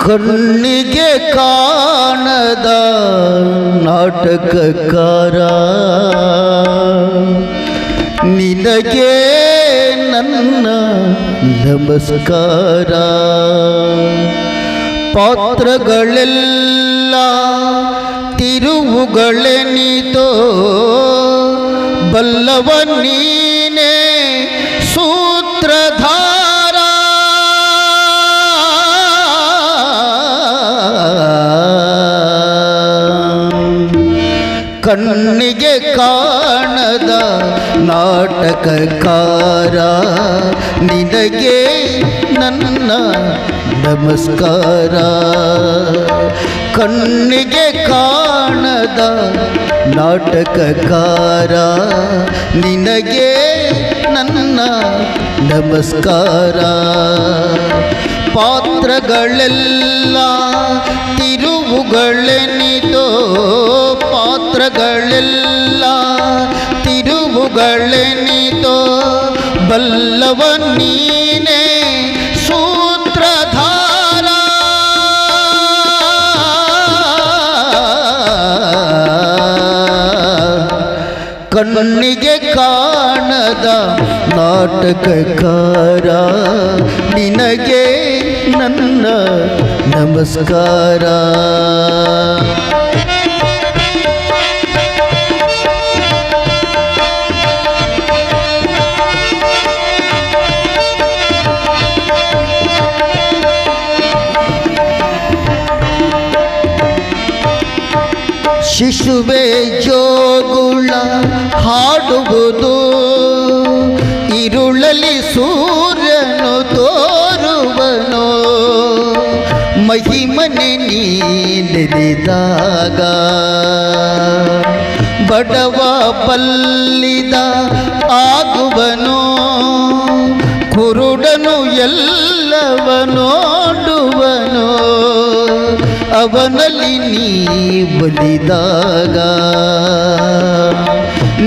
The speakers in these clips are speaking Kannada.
ಕಣ್ಣಿಗೆ ಕಾಣದ ನಾಟಕಕಾರ. ನಿನಗೆ ನನ್ನ ನಮಸ್ಕಾರ. ಪಾತ್ರಗಳೆಲ್ಲ ತಿರುವುಗಳೆನಿತೋ ಬಲ್ಲವ ನೀನೇ ಕಣ್ಣಿಗೆ ಕಾಣದ ನಾಟಕಕಾರ. ನಿನಗೆ ನನ್ನ ನಮಸ್ಕಾರ. ಕಣ್ಣಿಗೆ ಕಾಣದ ನಾಟಕಕಾರ. ನಿನಗೆ ನನ್ನ ನಮಸ್ಕಾರ. ಪಾತ್ರಗಳೆಲ್ಲ ತಿರುವುಗಳೆನಿತೋ ಪಾತ್ರಗಳೆಲ್ಲ ತಿರುವುಗಳೆನಿತೋ ಬಲ್ಲವ ನೀನೇ ಸೂತ್ರಧಾರ. ಕಣ್ಣಿಗೆ ಕಾಣದ ನಾಟಕಕಾರ ನಿನಗೆ ನನ್ನ ನಮಸ್ಕಾರ. ಶಿಶುವೆ ಜೋಗುಳ ಹಾಡುವುದು. ಇರುಳಲಿ ಸೂರ್ಯನು ತೋರುವನು. ಮಹಿಮನೆ ನೀಡಿದಾಗ ಬಡವ ಬಲ್ಲಿದ ಆಗುವನು. ಕುರುಡನು ಎಲ್ಲವನೋ. ಅವನಲ್ಲಿ ನೀ ಬಲಿದಾಗ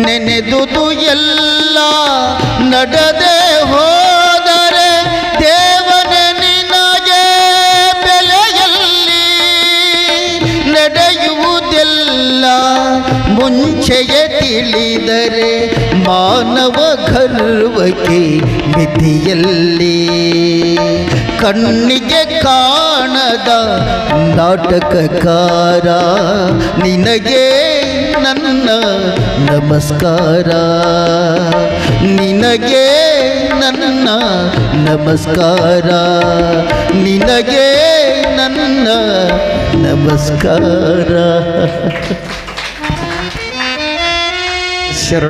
ನೆನೆದುದು ಎಲ್ಲ ನಡೆದೇ ಹೋದರೆ ದೇವನ ನಿನಗೆ ಬೆಲೆಯಲ್ಲಿ ನಡೆಯುವುದೆಲ್ಲ ಮುಂಚೆಯೇ ತಿಳಿದರೆ ಮಾನವ ಗರ್ವಕ್ಕೆ ಮಿತಿಯಲ್ಲಿ ಕಣ್ಣಿಗೆ ಸದಾ ನಾಟಕಕಾರ ನಿನಗೆ ನನ್ನ ನಮಸ್ಕಾರ. ನಿನಗೆ ನನ್ನ ನಮಸ್ಕಾರ. ನಿನಗೆ ನನ್ನ ನಮಸ್ಕಾರ. ಶರಣ